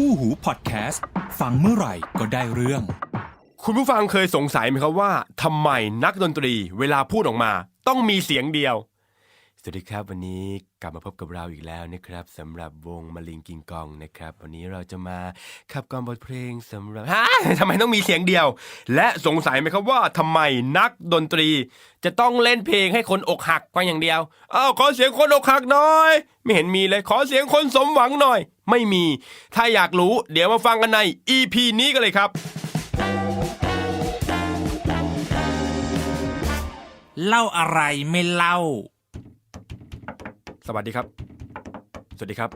คู่หูพอดแคสต์ฟังเมื่อไหร่ก็ได้เรื่อง คุณผู้ฟังเคยสงสัยไหมครับว่าทำไมนักดนตรีเวลาพูดออกมา ต้องมีเสียงเดียว สวัสดีครับวันนี้กลับมาพบกับเราอีกแล้วนะครับสำหรับวงมะลิงกิงกองนะครับ วันนี้เราจะมาขับกล่อมบทเพลงสำหรับฮะทำไมต้องมีเสียงเดียว และสงสัยไหมครับว่าทำไมนักดนตรี จะต้องเล่นเพลงให้คนอกหักฟังอย่างเดียวอ้าวขอเสียงคนอกหักหน่อย ไม่เห็นมีเลยขอเสียงคนสมหวังหน่อย ไม่มี ถ้าอยากรู้ เดี๋ยวมาฟังกันใน EP นี้กันเลยครับ เล่าอะไรไม่เล่า สวัสดีครับ สวัสดีครับ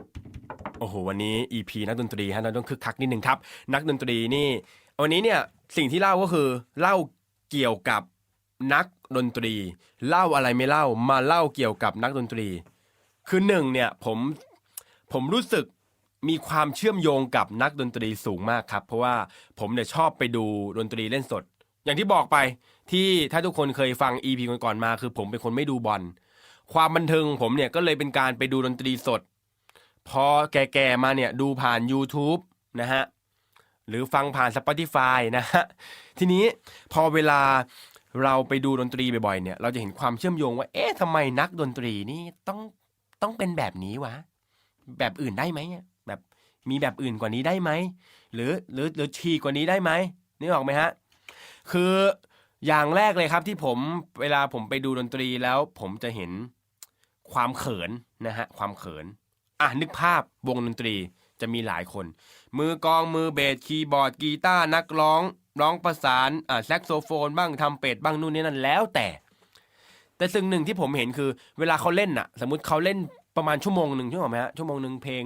โอ้โห วันนี้ EP นักดนตรีฮะเราต้องคึกคักนิดหนึ่งครับ นักดนตรีนี่ วันนี้เนี่ยสิ่งที่เล่าก็คือเล่าเกี่ยวกับนักดนตรี เล่าอะไรไม่เล่ามาเล่าเกี่ยวกับนักดนตรี คือหนึ่งเนี่ยผมผมรู้สึก มีความเชื่อมโยงกับนักดนตรีสูงมากครับ เพราะว่าผมเนี่ยชอบไปดูดนตรีเล่นสด อย่างที่บอกไปที่ถ้าทุกคนเคยฟัง EP ก่อนๆมาคือผมเป็นคนไม่ดูบอลความบันเทิงผมเนี่ยก็เลยเป็นการไปดูดนตรีสด พอแก่ๆมาเนี่ยดูผ่าน YouTube นะฮะหรือฟังผ่าน Spotify นะฮะทีนี้พอเวลาเราไปดูดนตรีบ่อยๆเนี่ย เราจะเห็นความเชื่อมโยงว่า เอ๊ะทำไมนักดนตรีนี่ต้องต้องเป็นแบบนี้วะ แบบอื่นได้ไหมอะแบบ มีแบบอื่นกว่านี้ได้ไหมหรือหรือหรือฉีกกว่านี้ได้ไหมนึกออกไหมฮะคืออย่างแรกเลยครับที่ผมเวลาผมไปดูดนตรีแล้วผมจะเห็นความเขินนะฮะความเขินอะนึกภาพวงดนตรีจะมีหลายคน มือกองมือเบสคีย์บอร์ดกีตาร์นักร้องร้องประสานอ่าแซกโซโฟนบ้างทำเป็ดบ้างนู่นนี่นั่นแล้วแต่ แต่สิ่งหนึ่งที่ผมเห็นคือ เวลาเขาเล่นน่ะ สมมติเขาเล่น ประมาณชั่วโมงหนึ่งใช่ไหมฮะชั่วโมงหนึ่งเพลง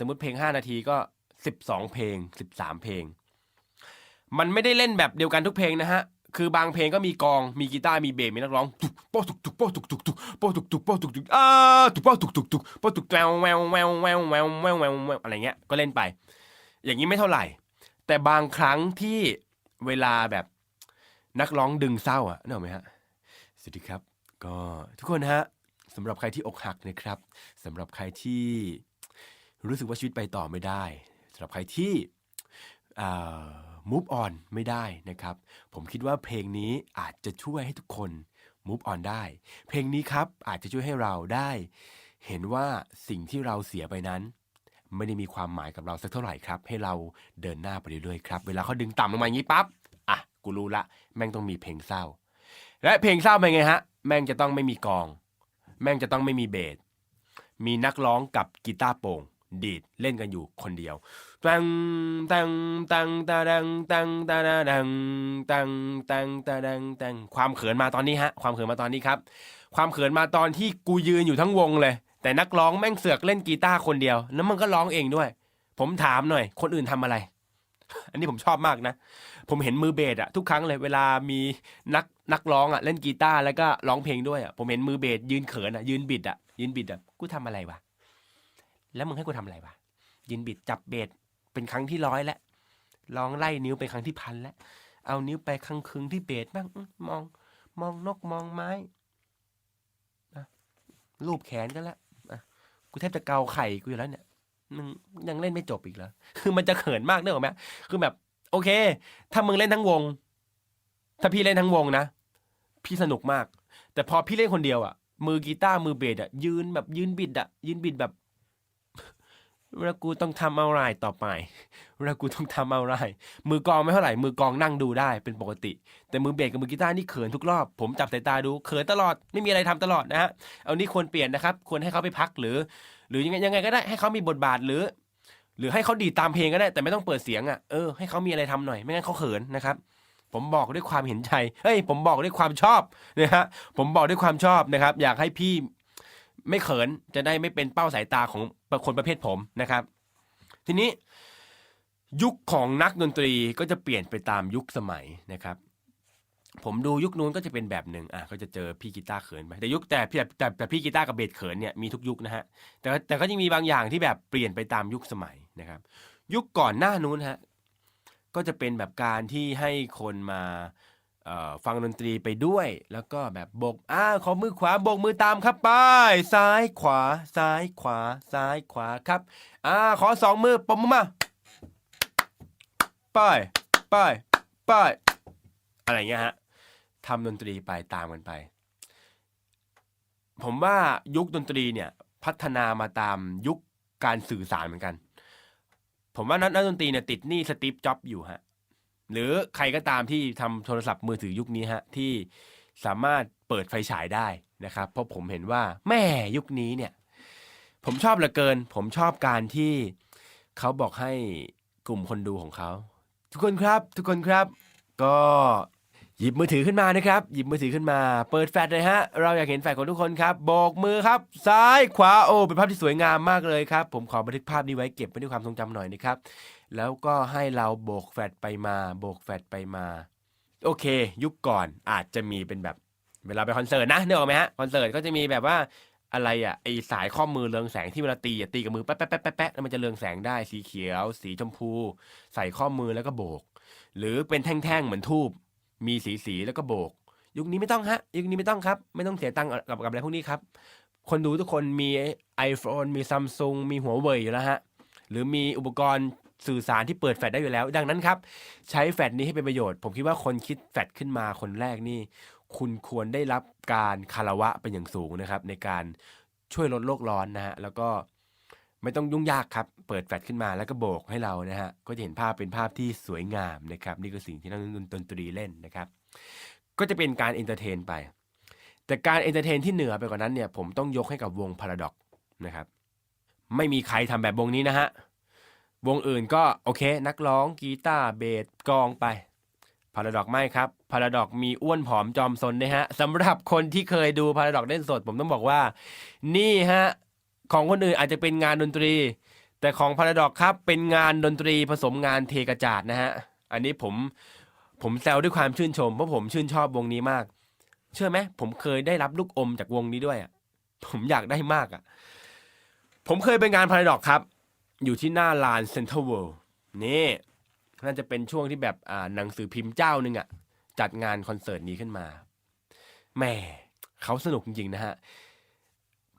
สมมติเพลง 5 นาทีก็ 12 เพลง 13 เพลง มันไม่ได้เล่นแบบเดียวกันทุกเพลงนะฮะคือบางเพลงก็มีกอง มีกีตาร์ มีเบส มีนักร้องตุกโป๊ะตุกตุกโป๊ะตุกตุกตุกโป๊ะตุกตุกโป๊ะตุกตุกอ่าตุกโป๊ะตุกตุกตุกโป๊ะตุกแววแววแววแววแววแววแววแววอะไรเงี้ย ก็เล่นไป อย่างนี้ไม่เท่าไหร่ แต่บางครั้งที่เวลาแบบนักร้องดึงเศร้าอะนึกออกไหมฮะ สวัสดีครับ ก็ทุกคนฮะำหรับใครที่อกหักนะครับสำหรับใครที่รู้สึกว่าชีวิตไปต่อไม่ได้สำหรับใครที่อ่า move on ไม่ได้นะครับ ผมคิดว่าเพลงนี้อาจจะช่วยให้ทุกคน move on ได้ เพลงนี้ครับอาจจะช่วยให้เราได้ เห็นว่าสิ่งที่เราเสียไปนั้น ไม่ได้มีความหมายกับเราสักเท่าไหร่ครับ ให้เราเดินหน้าไปเรื่อยๆครับ เวลาเขาดึงต่ำลงมาอย่างนี้ปั๊บอะกูรู้ละ แม่งต้องมีเพลงเศร้า และเพลงเศร้าเป็นไงฮะ แม่งจะต้องไม่มีกอง แม่งจะต้องไม่มีเบส มีนักร้องกับกีตาร์โปร่งดีดเล่นกันอยู่คนเดียวตังตังตังตาดังตังตาดังตังตังตาดังตังความเขินมาตอนนี้ฮะ ความเขินมาตอนนี้ครับ ความเขินมาตอนที่กูยืนอยู่ทั้งวงเลย แต่นักร้องแม่งเสือกเล่นกีตาร์คนเดียว แล้วมันก็ร้องเองด้วย ผมถามหน่อย คนอื่นทำอะไร อันนี้ผมชอบมากนะ ผมเห็นมือเบสอะทุกครั้งเลยเวลามีนักนักร้องอะเล่นกีตาร์แล้วก็ร้องเพลงด้วยอะผมเห็นมือเบสยืนเขินอะยืนบิดอะยืนบิดอะกูทำอะไรวะแล้วมึงให้กูทำอะไรวะยืนบิดจับเบสเป็นครั้งที่ร้อยแล้วลองไล่นิ้วไปครั้งที่พันแล้วเอานิ้วไปครั้งครึงที่เบสบ้างมองมองนกมองไม้อะรูปแขนกันแล้วอะกูแทบจะเกาไข่กูอยู่แล้วเนี่ยมึงยังเล่นไม่จบอีกเหรอคือมันจะเขินมากเนอะไหมคือแบบ โอเค ถ้ามึงเล่นทั้งวง ถ้าพี่เล่นทั้งวงนะ พี่สนุกมาก แต่พอพี่เล่นคนเดียวอะ มือกีตาร์มือเบสอะ ยืนแบบยืนบิดอะ ยืนบิดแบบแล้วกูต้องทำอะไรต่อไปแล้วกูต้องทำอะไร มือกองไม่เท่าไหร่ มือกองนั่งดูได้เป็นปกติ แต่มือเบสกับมือกีตาร์นี่เขินทุกรอบ ผมจับสายตาดู เขินตลอด ไม่มีอะไรทำตลอดนะฮะ เอานี่ควรเปลี่ยนนะครับ ควรให้เขาไปพักหรือ หรือยังไงยังไงก็ได้ ให้เขามีบทบาทหรือ หรือให้เขาดีดตามเพลงก็ได้ แต่ไม่ต้องเปิดเสียงอะเออให้เขามีอะไรทำหน่อยไม่งั้นเขาเขินนะครับผมบอกด้วยความเห็นใจเฮ้ยผมบอกด้วยความชอบนะฮะผมบอกด้วยความชอบนะครับ อยากให้พี่ไม่เขินจะได้ไม่เป็นเป้าสายตาของคนประเภทผมนะครับ ทีนี้ยุคของนักดนตรีก็จะเปลี่ยนไปตามยุคสมัยนะครับ ผมดูยุคนู้นก็จะเป็นแบบหนึ่งอะก็จะเจอพี่กีตาร์เขินไปแต่ยุคแต่พี่แต่แต่พี่กีตาร์กับเบสเขินเนี่ยมีทุกยุคนะฮะแต่แต่ก็ยังมีบางอย่างที่แบบเปลี่ยนไปตามยุคสมัย นะครับ ยุคก่อนหน้านู้นฮะก็จะเป็นแบบการที่ให้คนมาฟังดนตรีไปด้วย แล้วก็แบบบกอ้าขอมือขวาบกมือตามครับไปซ้ายขวา ซ้ายขวา ซ้ายขวาครับอ่าขอสองมือปมมือมาป้ายป้ายป้ายอะไรเงี้ยฮะทำดนตรีไปตามกันไป ผมว่ายุคดนตรีเนี่ยพัฒนามาตามยุคการสื่อสารเหมือนกัน ผมว่านักดนตรีเนี่ยติดหนี้สตีฟจ็อบอยู่ฮะหรือใครก็ตามที่ทำโทรศัพท์มือถือยุคนี้ฮะที่สามารถเปิดไฟฉายได้นะครับ เพราะผมเห็นว่าแม่ยุคนี้เนี่ย ผมชอบเหลือเกิน ผมชอบการที่เขาบอกให้กลุ่มคนดูของเขา ทุกคนครับ ทุกคนครับ ก็ หยิบมือถือขึ้นมานะครับ หยิบมือถือขึ้นมา เปิดแฟลชเลยฮะ เราอยากเห็นแฟลชของทุกคนครับโบกมือครับ ซ้ายขวาโอ้เป็นภาพที่สวยงามมากเลยครับ ผมขอบันทึกภาพนี้ไว้เก็บไว้ในความทรงจำหน่อยนะครับ แล้วก็ให้เราโบกแฟลชไปมาโบกแฟลชไปมา โอเค ยุคก่อนอาจจะมีเป็นแบบเวลาไปคอนเสิร์ตนะนึกออกไหมฮะคอนเสิร์ตก็จะมีแบบว่าอะไรอะไอสายข้อมือเรืองแสงที่เวลาตีอะตีกับมือแป๊ะแป๊ะแป๊ะแป๊ะแป๊ะแล้วมันจะเรืองแสงได้สีเขียว สีชมพู ใส่ข้อมือแล้วก็โบก หรือเป็นแท่งๆเหมือนทูบ มีสีสีแล้วก็โบก ยุคนี้ไม่ต้องฮะ ยุคนี้ไม่ต้องครับ ไม่ต้องเสียตังค์กับกับอะไรพวกนี้ครับ คนดูทุกคนมี iPhone มีซัมซุงมีหัวเว่ยอยู่แล้วฮะ หรือมีอุปกรณ์สื่อสารที่เปิดแฟลชได้อยู่แล้ว ดังนั้นครับ ใช้แฟลชนี้ให้เป็นประโยชน์ ผมคิดว่าคนคิดแฟลชขึ้นมาคนแรกนี่ คุณควรได้รับการคารวะเป็นอย่างสูงนะครับ ในการช่วยลดโลกร้อนนะฮะแล้วก็ ไม่ต้องยุ่งยากครับ เปิดแฟลชขึ้นมาแล้วก็โบกให้เรานะฮะ ก็จะเห็นภาพเป็นภาพที่สวยงามนะครับ นี่คือสิ่งที่นักดนตรีเล่นนะครับ ก็จะเป็นการเอนเตอร์เทนไป แต่การเอนเตอร์เทนที่เหนือไปกว่านั้นเนี่ย ผมต้องยกให้กับวงพาราดอกนะครับ ไม่มีใครทำแบบวงนี้นะฮะ วงอื่นก็โอเค นักร้องกีตาร์เบสกลองไปพาราดอกไม่ครับพาราดอกมีอ้วนผอมจอมซนนะฮะสำหรับคนที่เคยดูพาราดอกเล่นสด ผมต้องบอกว่า นี่ฮะ ของคนอื่นอาจจะเป็นงานดนตรี แต่ของพาราดอกครับเป็นงานดนตรีผสมงานเทกระจาดนะฮะอันนี้ผมผมแซวด้วยความชื่นชมเพราะผมชื่นชอบวงนี้มาก เชื่อไหมผมเคยได้รับลูกอมจากวงนี้ด้วยอะผมอยากได้มากอะผมเคยไปงานพาราดอกครับ อยู่ที่หน้าลานเซ็นทรัลเวิลด์นี่น่าจะเป็นช่วงที่แบบอ่าหนังสือพิมพ์เจ้าหนึ่งอะจัดงานคอนเสิร์ตนี้ขึ้นมาแหม่เขาสนุกจริงๆนะฮะ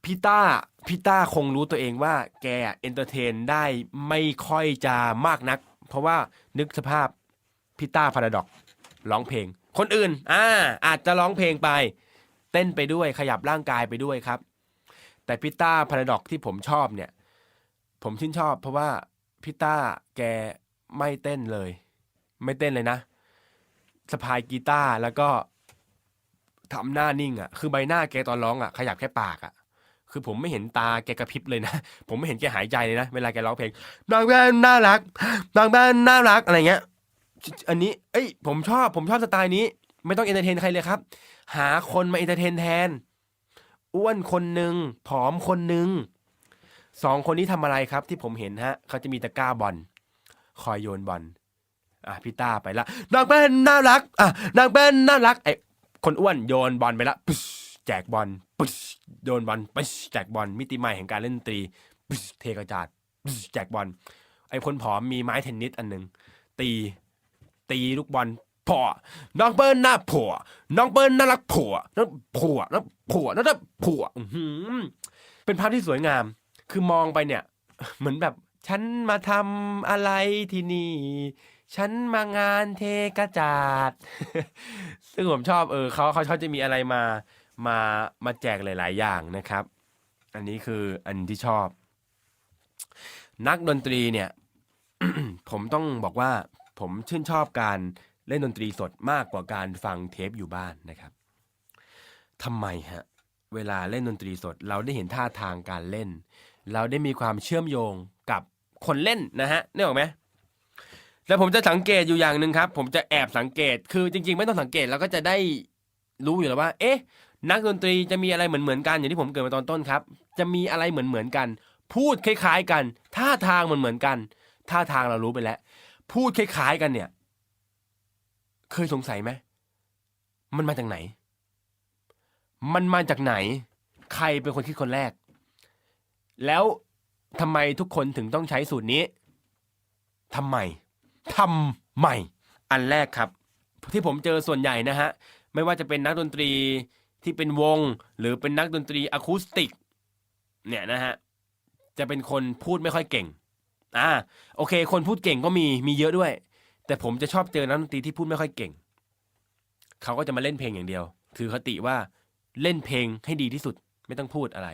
พี่ต้าพี่ต้าคงรู้ตัวเองว่าแกเอนเตอร์เทนได้ไม่ค่อยจะมากนัก เพราะว่านึกสภาพพี่ต้าพาราดอกร้องเพลง คนอื่น อ่า อาจจะร้องเพลงไป เต้นไปด้วยขยับร่างกายไปด้วยครับ แต่พี่ต้าพาราดอกที่ผมชอบเนี่ย ผมชื่นชอบ เพราะว่าพี่ต้าแกไม่เต้นเลย ไม่เต้นเลยนะสะพายกีตาร์แล้วก็ทำหน้านิ่งอะ่ะ คือใบหน้าแกตอนร้องอะ่ะ ขยับแค่ปากอะ่ะ คือผมไม่เห็นตาแกกระพริบเลยนะ ผมไม่เห็นแกหายใจเลยนะ เวลาแกร้องเพลงนางแม่น่ารักนางแม่น่ารักอะไรเงี้ย อันนี้ เอ้ย ผมชอบ ผมชอบสไตล์นี้ ไม่ต้องเอนเตอร์เทนใครเลยครับ หาคนมาเอนเตอร์เทนแทน อ้วนคนหนึ่งผอมคนหนึ่งสองคนนี้ทำอะไรครับ ที่ผมเห็นฮะ เขาจะมีตะกร้าบอล คอยโยนบอล อะพี่ต้าไปละ นางเป็นน่ารัก อะ นางเป็นน่ารัก ไอ้คนอ้วนโยนบอลไปละ แจกบอลปึ๊ชโยนบอลปึ๊ชแจกบอลมิติใหม่แห่งการเล่นดนตรีปึ๊เทกระจาดปึ๊ชแจกบอลไอ้คนผอมมีไม้เทนนิสอันหนึ่งตีตีลูกบอลผัวน้องเปิ้ลหน่าผัวน้องเปิ้ลน่ารักผัวน้องผัวน้องผัวน้องผัวเป็นภาพที่สวยงาม คือมองไปเนี่ย เหมือนแบบฉันมาทำอะไรที่นี่ ฉันมางานเทกระจาด ซึ่งผมชอบเออเขาเขาเขาจะมีอะไรมา มามาแจกหลาย ๆ อย่างนะครับ อันนี้คืออันที่ชอบ นักดนตรีเนี่ย ผมต้องบอกว่าผมชื่นชอบการเล่นดนตรีสดมากกว่าการฟังเทปอยู่บ้านนะครับทำไมฮะเวลาเล่นดนตรีสด เราได้เห็นท่าทางการเล่น เราได้มีความเชื่อมโยงกับคนเล่นนะฮะนึกออกไหมแล้วผมจะสังเกตอยู่อย่างหนึ่งครับ ผมจะแอบสังเกต คือจริง ๆ ไม่ต้องสังเกตเราก็จะได้รู้อยู่แล้วว่า เอ๊ะ นักดนตรีจะมีอะไรเหมือนๆกันอย่างที่ผมเกิดมาตอนต้นครับ จะมีอะไรเหมือนๆกัน พูดคล้ายๆกันท่าทางเหมือนๆกันท่าทางเรารู้ไปแล้ว พูดคล้ายๆกันเนี่ย เคยสงสัยไหมมันมาจากไหน มันมาจากไหน ใครเป็นคนคิดคนแรก แล้วทำไมทุกคนถึงต้องใช้สูตรนี้ทำไมทำไมอันแรกครับ ที่ผมเจอส่วนใหญ่นะฮะ ไม่ว่าจะเป็นนักดนตรี ที่เป็นวงหรือเป็นนักดนตรีอะคูสติกเนี่ยนะฮะจะเป็นคนพูดไม่ค่อยเก่งอ่าโอเค คนพูดเก่งก็มีมีเยอะด้วย แต่ผมจะชอบเจอนักดนตรีที่พูดไม่ค่อยเก่ง เขาก็จะมาเล่นเพลงอย่างเดียว ถือคติว่าเล่นเพลงให้ดีที่สุดไม่ต้องพูดอะไร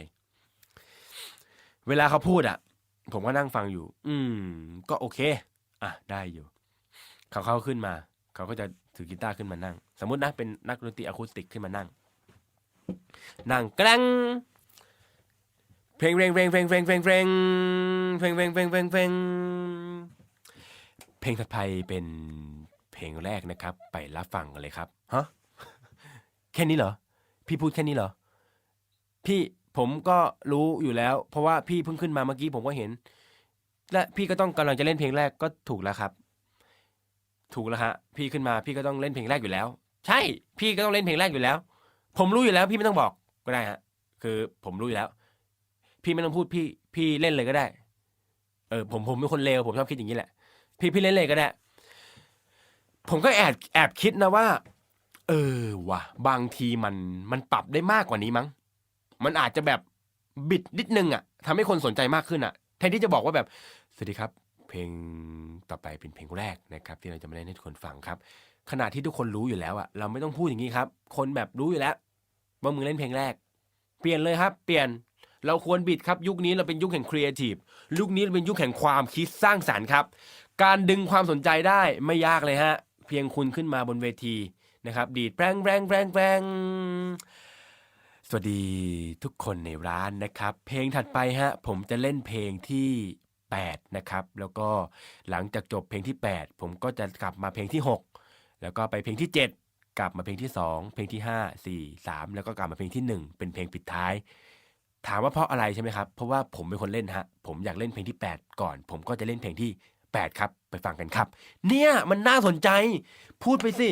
เวลาเขาพูดอะ ผมก็นั่งฟังอยู่ อืม ก็โอเค อะได้อยู่ เขาเข้าขึ้นมา เขาก็จะถือกีตาร์ขึ้นมานั่ง สมมตินะเป็นนักดนตรีอะคูสติกขึ้นมานั่ง นั่งกล้งเพลงเพลงเพลงเพลงเพลงเพลงเพลงเพลงเพลงเพลงเพลงเพลงเพลงถัดไปเป็นเพลงแรกนะครับ ไปรับฟังกันเลยครับฮะแค่นี้เหรอ พี่พูดแค่นี้เหรอ พี่ผมก็รู้อยู่แล้ว เพราะว่าพี่เพิ่งขึ้นมาเมื่อกี้ผมก็เห็น และพี่ก็ต้องกำลังจะเล่นเพลงแรกก็ถูกแล้วครับ ถูกแล้วฮะพี่ขึ้นมาพี่ก็ต้องเล่นเพลงแรกอยู่แล้ว ใช่ พี่ก็ต้องเล่นเพลงแรกอยู่แล้ว ผมรู้อยู่แล้ว พี่ไม่ต้องบอกก็ได้ฮะ คือผมรู้อยู่แล้ว พี่ไม่ต้องพูดพี่ พี่เล่นเลยก็ได้ เออ ผมผมเป็นคนเลวผมชอบคิดอย่างนี้แหละ พี่พี่เล่นเลยก็ได้ ผมก็แอบแอบคิดนะว่า เออว่ะ บางทีมันมันปรับได้มากกว่านี้มั้ง มันอาจจะแบบบิดนิดนึงอะทำให้คนสนใจมากขึ้นอะแทนที่จะบอกว่าแบบสวัสดีครับ เพลงต่อไปเป็นเพลงแรกนะครับ ที่เราจะมาเล่นให้ทุกคนฟังครับขณะที่ทุกคนรู้อยู่แล้วอะเราไม่ต้องพูดอย่างนี้ครับ คนแบบรู้อยู่แล้ว ว่ามึงเล่นเพลงแรก เปลี่ยนเลยครับ เปลี่ยน เราควรบิดครับยุคนี้เราเป็นยุคแห่งครีเอทีฟยุคนี้เราเป็นยุคแห่งความคิดสร้างสารรค์ครับ การดึงความสนใจได้ไม่ยากเลยฮะ เพียงคุณขึ้นมาบนเวทีนะครับ ดีดแปรงแปรงแปรงแปรงสวัสดีทุกคนในร้านนะครับ เพลงถัดไปฮะผมจะเล่นเพลงที่8นะครับแล้วก็หลังจากจบเพลงที่ 8 ผมก็จะกลับมาเพลงที่ 6 แล้วก็ไปเพลงที่ 7 กลับมาเพลงที่ 2 เพลงที่ 5 4 3 แล้วก็กลับมาเพลงที่ 1 เป็นเพลงปิดท้าย ถามว่าเพราะอะไรใช่ไหมครับ เพราะว่าผมเป็นคนเล่นฮะ ผมอยากเล่นเพลงที่ 8 ก่อน ผมก็จะเล่นเพลงที่ 8 ครับ ไปฟังกันครับ เนี่ยมันน่าสนใจ พูดไปสิ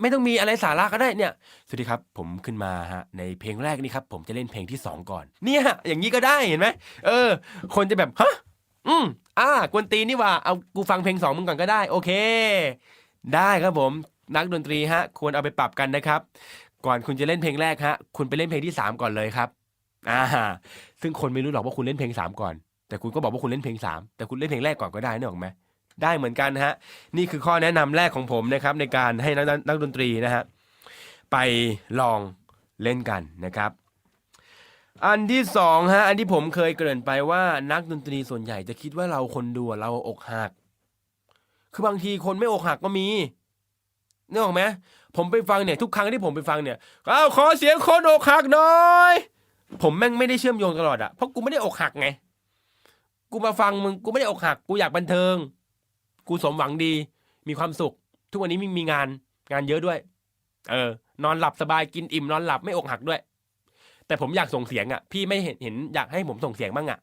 ไม่ต้องมีอะไรสาระก็ได้เนี่ย สวัสดีครับ ผมขึ้นมาฮะในเพลงแรกนี่ครับ ผมจะเล่นเพลงที่ 2 ก่อน เนี่ย อย่างนี้ก็ได้เห็นไหมเออ คนจะแบบฮะอืมอ่ากวนตีนนี่ว่าเอากูฟังเพลงสองมึงก่อนก็ได้ โอเค ได้ครับผม นักดนตรีฮะควรเอาไปปรับกันนะครับ ก่อนคุณจะเล่นเพลงแรกฮะคุณไปเล่นเพลงที่สามก่อนเลยครับอ่าซึ่งคนไม่รู้หรอกว่าคุณเล่นเพลงสามก่อน แต่คุณก็บอกว่าคุณเล่นเพลงสามแต่คุณเล่นเพลงแรกก่อนก็ได้นึกออกไหมได้เหมือนกันฮะนี่คือข้อแนะนำแรกของผมนะครับในการให้นักนักดนตรีนะฮะไปลองเล่นกันนะครับ อันที่สองฮะอันที่ผมเคยเกริ่นไปว่านักดนตรีส่วนใหญ่จะคิดว่าเราคนดูเราอกหัก คือบางทีคนไม่อกหักก็มี นึกออกไหมผมไปฟังเนี่ยทุกครั้งที่ผมไปฟังเนี่ยอ้าวขอเสียงคนอกหักหน่อย ผมแม่งไม่ได้เชื่อมโยงตลอดอะเพราะกูไม่ได้อกหักไง กูมาฟังมึงกูไม่ได้อกหัก กูอยากบันเทิง กูสมหวังดี มีความสุข ทุกวันนี้มีมีงานงานเยอะด้วย เออ นอนหลับสบายกินอิ่มนอนหลับไม่อกหักด้วย แต่ผมอยากส่งเสียงอะพี่ไม่เห็นเห็นอยากให้ผมส่งเสียงบ้างอะ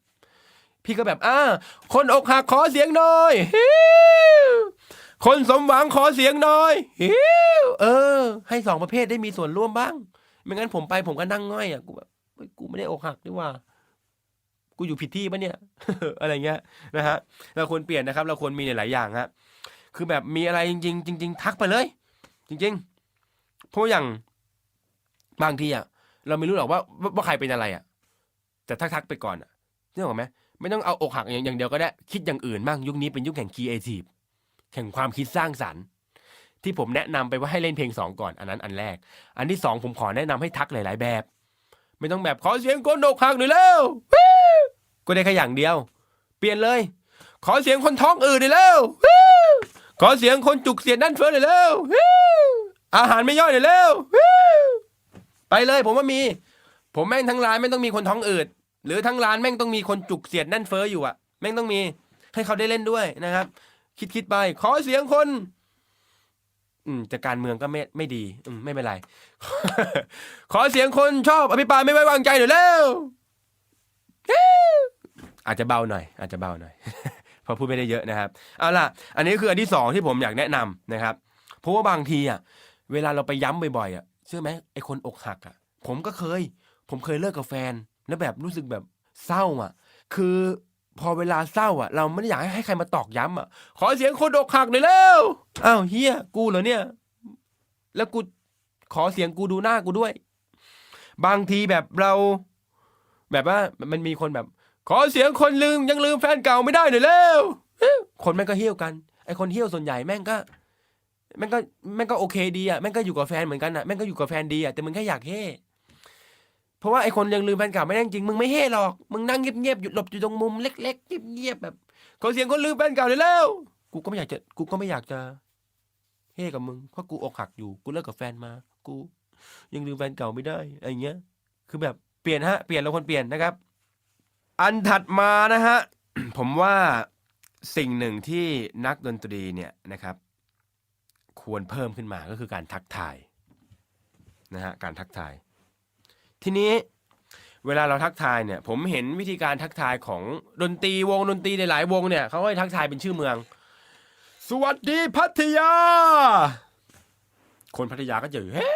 พี่ก็แบบอ่าคนอกหักขอเสียงหน่อยฮิว คนสมหวังขอเสียงหน่อยเออ ให้สองประเภทได้มีส่วนร่วมบ้าง ไม่งั้นผมไปผมก็นั่งง่อยอะกูแบบกูไม่ได้อกหักนี่หว่า กูอยู่ผิดที่ปะเนี่ย อะไรเงี้ยนะฮะเราควรเปลี่ยนนะครับ เราควรมีหลายอย่างฮะคือแบบมีอะไรจริง ๆ จริง ๆ ทักไปเลย จริง ๆ เพราะอย่างบางทีอะเราไม่รู้หรอกว่าว่าใครเป็นอะไรอะ แต่ทักทักๆไปก่อนอะนี่หรอไหมไม่ต้องเอาอกหักอย่างอย่างเดียวก็ได้ คิดอย่างอื่นบ้างยุคนี้เป็นยุคแห่งครีเอทีฟ แห่งความคิดสร้างสรรค์ ที่ผมแนะนำไปว่าให้เล่นเพลงสองก่อนอันนั้นอันแรก อันที่สองผมขอแนะนำให้ทักหลาย ๆ แบบ ไม่ต้องแบบขอเสียงคนอกหักหน่อยเร็วก็ได้แค่อย่างเดียว เปลี่ยนเลย ขอเสียงคนท้องอืดหน่อยเร็วขอเสียงคนจุกเสียดนั่นเฟ้อหน่อยเร็วอาหารไม่ย่อยหน่อยเร็วไปเลยผมว่ามี ผมแม่งทั้งร้านแม่งต้องมีคนท้องอืดหรือทั้งร้านแม่งต้องมีคนจุกเสียดแน่นเฟ้ออยู่อะแม่งต้องมีให้เขาได้เล่นด้วยนะครับ คิดคิดไป ขอเสียงคน อืมแต่การเมืองก็ไม่ไม่ดีอืมไม่เป็นไร ขอเสียงคนชอบอภิปรายไม่ไว้วางใจหน่อยเร็วอาจจะเบาหน่อย อาจจะเบาหน่อยเพราะพูดไม่ได้เยอะนะครับเอาล่ะ อันนี้คืออันที่สองที่ผมอยากแนะนำนะครับ เพราะว่าบางทีอะ เวลาเราไปย้ำบ่อยๆอะเชื่อไหมไอ้คนอกหักอะ ผมก็เคย ผมเคยเลิกกับแฟน แล้วแบบรู้สึกแบบเศร้าอะ คือ พอเวลาเศร้าอะ เราไม่ได้อยากให้ใครมาตอกย้ำอะ ขอเสียงคนอกหักหน่อยเร็วอ้าวเฮียกูเหรอเนี่ย แล้วกูขอเสียงกูดูหน้ากูด้วย บางทีแบบเรา แบบว่ามันมีคนแบบ ขอเสียงคนลืมยังลืมแฟนเก่าไม่ได้หน่อยเร็วคนแม่งก็เฮี้ยวกันไอคนเที่ยวส่วนใหญ่แม่งก็แม่งก็แม่งก็โอเคดีอะแม่งก็อยู่กับแฟนเหมือนกันอะแม่งก็อยู่กับแฟนดีอะแต่มึงแค่อยากเฮ่ เพราะว่าไอคนยังลืมแฟนเก่าไม่ได้จริงมึงไม่เฮ่หรอกมึงนั่งเงียบๆอยู่หลบอยู่ตรงมุมเล็กๆเงียบๆแบบขอเสียงคนลืมแฟนเก่าเลยแล้วกูก็ไม่อยากจะกูก็ไม่อยากจะเฮ่กับมึงเพราะกูอกหักอยู่กูเลิกกับแฟนมา กู ยังลืมแฟนเก่าไม่ได้อะไรเงี้ย คือแบบเปลี่ยนฮะ เปลี่ยนเราคนเปลี่ยนนะครับ อันถัดมานะฮะผมว่าสิ่งหนึ่งที่นักดนตรีเนี่ยนะครับ ควรเพิ่มขึ้นมาก็คือการทักทายนะฮะการทักทาย ทีนี้เวลาเราทักทายเนี่ยผมเห็นวิธีการทักทายของดนตรีวงดนตรีหลายวงเนี่ยเขาก็จะทักทายเป็นชื่อเมือง สวัสดีพัทยา คนพัทยาก็จะเฮ้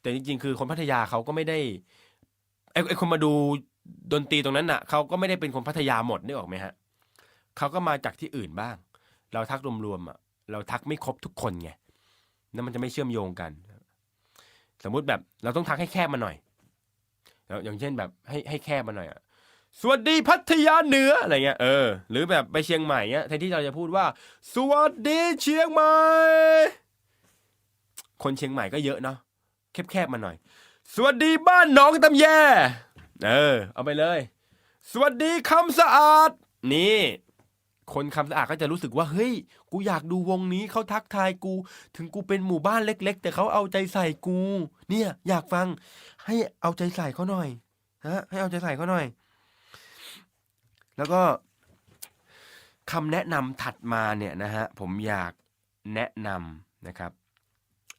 แต่จริงๆ คือคนพัทยาเขาก็ไม่ได้ไอ้คนมาดูดนตรีตรงนั้นน่ะเขาก็ไม่ได้เป็นคนพัทยาหมดนึกออกไหมฮะเขาก็มาจากที่อื่นบ้าง เราทักรวมๆอะเราทักไม่ครบทุกคนไงนั่นมันจะไม่เชื่อมโยงกัน สมมุติแบบเราต้องทักให้แคบมาหน่อย อย่างเช่นแบบให้ให้แคบมาหน่อยอะสวัสดีพัทยาเหนืออะไรเงี้ยเออหรือแบบไปเชียงใหม่เงี้ยแทนที่เราจะพูดว่า สวัสดีเชียงใหม่ คนเชียงใหม่ก็เยอะเนาะแคบๆมาหน่อย สวัสดีบ้านหน้องตำแยเออเอาไปเลย สวัสดีคำสะอาด นี่ คนคำสะอาดก็จะรู้สึกว่าเฮ้ยกูอยากดูวงนี้เขาทักทายกู ถึงกูเป็นหมู่บ้านเล็ก ๆ แต่เขาเอาใจใส่กู เนี่ย อยากฟัง ให้เอาใจใส่เขาหน่อยฮะให้เอาใจใส่เขาหน่อย แล้วก็คำแนะนำถัดมาเนี่ยนะฮะผมอยากแนะนำนะครับ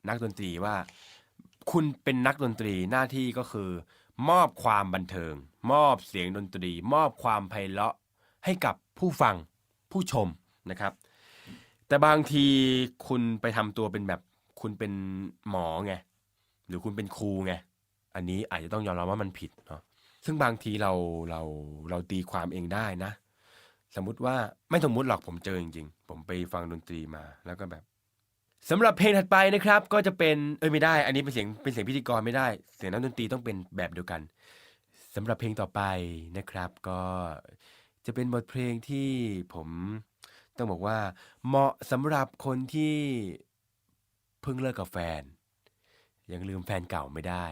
นักดนตรีว่า คุณเป็นนักดนตรีหน้าที่ก็คือ มอบความบันเทิง มอบเสียงดนตรี มอบความไพเราะให้กับผู้ฟังผู้ชมนะครับ แต่บางทีคุณไปทำตัวเป็นแบบคุณเป็นหมอไงหรือคุณเป็นครูไง อันนี้อาจจะต้องยอมรับว่ามันผิดเนาะซึ่งบางทีเราเราเราตีความเองได้นะ สมมุติว่าไม่สมมุติหรอกผมเจอจริงๆ ผมไปฟังดนตรีมาแล้วก็แบบสำหรับเพลงถัดไปนะครับ ก็จะเป็นเอ้ยไม่ได้ อันนี้เป็นเสียงเป็นเสียงพิธีกรไม่ได้ เสียงนักดนตรีต้องเป็นแบบเดียวกันสำหรับเพลงต่อไปนะครับ ก็จะเป็นบทเพลงที่ผมต้องบอกว่าเหมาะสำหรับคนที่เพิ่งเลิกกับแฟน ยังลืมแฟนเก่าไม่ได้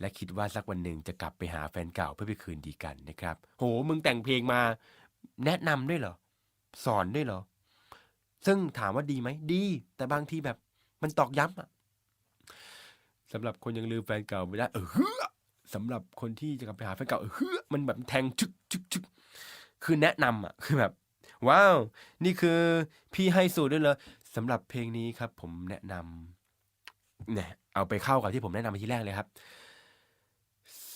และคิดว่าสักวันหนึ่งจะกลับไปหาแฟนเก่าเพื่อไปคืนดีกันนะครับ โห มึงแต่งเพลงมา แนะนำด้วยเหรอ สอนด้วยเหรอ ซึ่งถามว่าดีไหม ดี แต่บางทีแบบ มันตอกย้ำอะสำหรับคนยังลืมแฟนเก่าไม่ได้ เออเฮือสำหรับคนที่จะกลับไปหาแฟนเก่าเออฮือมันแบบแทงชึกชึกชึกคือแนะนำอะ คือแบบ ว้าว นี่คือพี่ให้สูตรด้วยเลยสำหรับเพลงนี้ครับ ผมแนะนำเนี่ยเอาไปเข้ากับที่ผมแนะนำไปที่แรกเลยครับ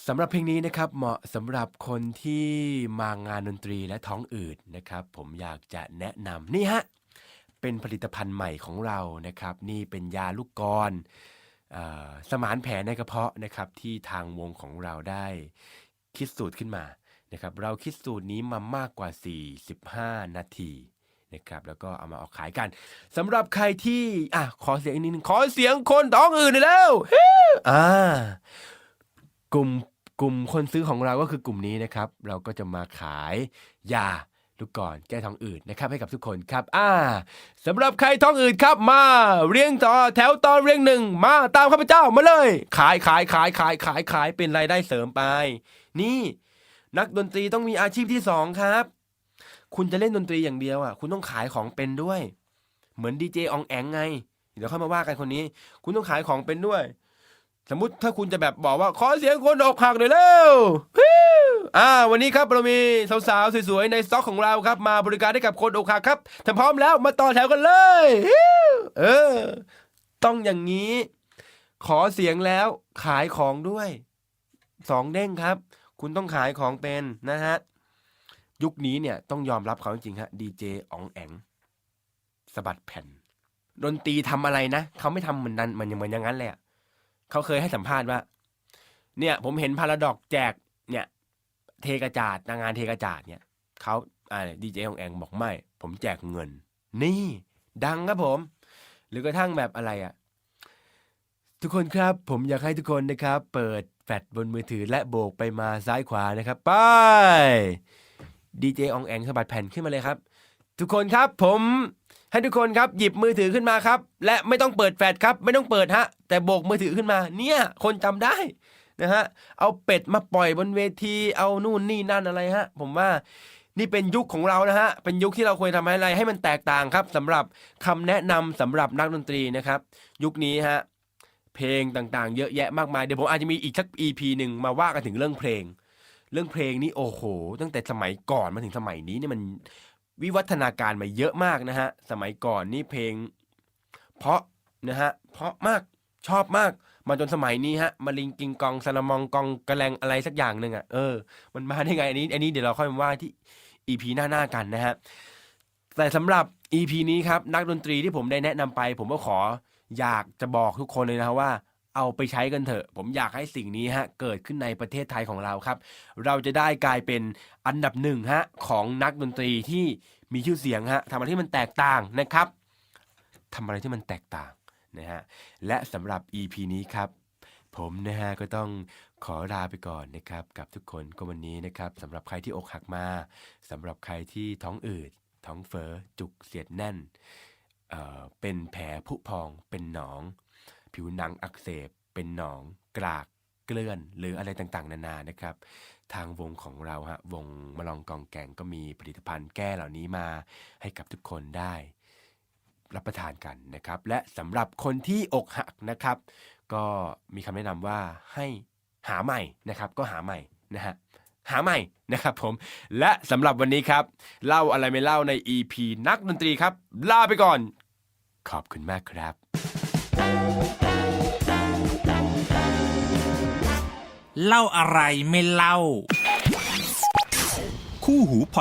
สำหรับเพลงนี้นะครับเหมาะสำหรับคนที่มางานดนตรีและท้องอืดนะครับ ผมอยากจะแนะนำนี่ฮะเป็นผลิตภัณฑ์ใหม่ของเรานะครับ นี่เป็นยาลูกกรเอ่อสมานแผลในกระเพาะนะครับที่ทางวงของเราได้คิดสูตรขึ้นมานะครับเราคิดสูตรนี้มามากกว่า 45 นาทีนะครับแล้วก็เอามาออกขายกันสำหรับใครที่อะขอเสียงอีกนิดนึงขอเสียงคนท้องอื่นหน่อยแล้วอ่ากลุ่ม กลุ่มคนซื้อของเราก็คือกลุ่มนี้นะครับ เราก็จะมาขายยาลูกกรแก้ท้องอืดนะครับให้กับทุกคนครับ อ่าสำหรับใครท้องอืดครับมา เรียงต่อแถวต่อเรียงหนึ่งมาตามข้าพเจ้ามาเลย ขายขายขายขายขายขายเป็นรายได้เสริมไป นี่ นักดนตรีต้องมีอาชีพที่สองครับ คุณจะเล่นดนตรีอย่างเดียวอะ คุณต้องขายของเป็นด้วย เหมือนดีเจอองแองไง เดี๋ยวค่อยมาว่ากันคนนี้ คุณต้องขายของเป็นด้วย สมมติถ้าคุณจะแบบบอกว่าขอเสียงคนอกหักหน่อยเร็วฮิ้วอ่า วันนี้ครับเรามีสาวๆสวยๆในสต็อกของเราครับ มาบริการให้กับคนอกหักครับถ้าพร้อมแล้วมาต่อแถวกันเลยเออ ต้องอย่างนี้ ขอเสียงแล้วขายของด้วยสองเด้งครับ คุณต้องขายของเป็นนะฮะยุคนี้เนี่ยต้องยอมรับเขาจริงๆฮะดีเจอองแองสะบัดแผ่น ดนตรีทำอะไรนะเขาไม่ทำเหมือนนั้นเหมือนเหมือนอย่างนั้นเละ เขาเคยให้สัมภาษณ์ว่า เนี่ย ผมเห็นพาราดอกแจก เนี่ย เทกระจาดนางงานเทกระจาดเนี่ยเขาอ่าดีเจของแองบอกไม่ ผมแจกเงิน นี่ ดังครับผม หรือกระทั่งแบบอะไรอะทุกคนครับ ผมอยากให้ทุกคนนะครับ เปิดแฟลชบนมือถือและโบกไปมาซ้ายขวานะครับ ไปดีเจอองแองสะบัดแผ่นขึ้นมาเลยครับ ทุกคนครับผม ให้ทุกคนครับหยิบมือถือขึ้นมาครับ และไม่ต้องเปิดแฟลชครับ ไม่ต้องเปิดฮะ แต่โบกมือถือขึ้นมา เนี่ย คนจำได้นะฮะเอาเป็ดมาปล่อยบนเวที เอานู่นนี่นั่นอะไรฮะ ผมว่านี่เป็นยุคของเรานะฮะ เป็นยุคที่เราควรทำอะไรให้มันแตกต่างครับสำหรับคำแนะนำสำหรับนักดนตรีนะครับ ยุคนี้ฮะเพลงต่างๆ เยอะแยะมากมายเดี๋ยวผมอาจจะมีอีกสัก EP หนึ่งมาว่ากันถึงเรื่องเพลง เรื่องเพลงนี่โอ้โห ตั้งแต่สมัยก่อนมาถึงสมัยนี้เนี่ยมัน วิวัฒนาการมาเยอะมากนะฮะ สมัยก่อนนี่เพลง เพราะนะฮะ เพราะมากชอบมาก มาจนสมัยนี้ฮะมาลิงกิงกองสนามองกองกระแลงอะไรสักอย่างหนึ่งอะเออมันมาได้ไงอันนี้ อันนี้เดี๋ยวเราค่อยมาว่าที่ EP หน้าๆกันนะฮะแต่สำหรับ EP นี้ครับนักดนตรีที่ผมได้แนะนำไป ผมก็ขออยากจะบอกทุกคนเลยนะว่า เอาไปใช้กันเถอะ ผมอยากให้สิ่งนี้ฮะเกิดขึ้นในประเทศไทยของเราครับ เราจะได้กลายเป็นอันดับหนึ่งฮะของนักดนตรีที่มีชื่อเสียงฮะทำอะไรที่มันแตกต่างนะครับทำอะไรที่มันแตกต่างนะฮะและสำหรับ EP นี้ครับ ผมนะฮะก็ต้องขอลาไปก่อนนะครับกับทุกคนก็วันนี้นะครับสำหรับใครที่อกหักมาสำหรับใครที่ท้องอืดท้องเฟ้อจุกเสียดแน่นเเป็นแผลผุพองเป็นหนอง ผิวหนังอักเสบ เป็นหนอง กรากเกลื่อน หรืออะไรต่างๆ นานานะครับ ทางวงของเราฮะวงมาลองกองแกงก็มีผลิตภัณฑ์แก้เหล่านี้มาให้กับทุกคนได้รับประทานกันนะครับ และสำหรับคนที่อกหักนะครับ ก็มีคำแนะนำว่าให้หาใหม่นะครับ ก็หาใหม่นะฮะหาใหม่นะครับผม และสำหรับวันนี้ครับ เล่าอะไรไม่เล่าใน EP นักดนตรีครับ ลาไปก่อน ขอบคุณมากครับ เล่าอะไรไม่เล่า คู่หูพอ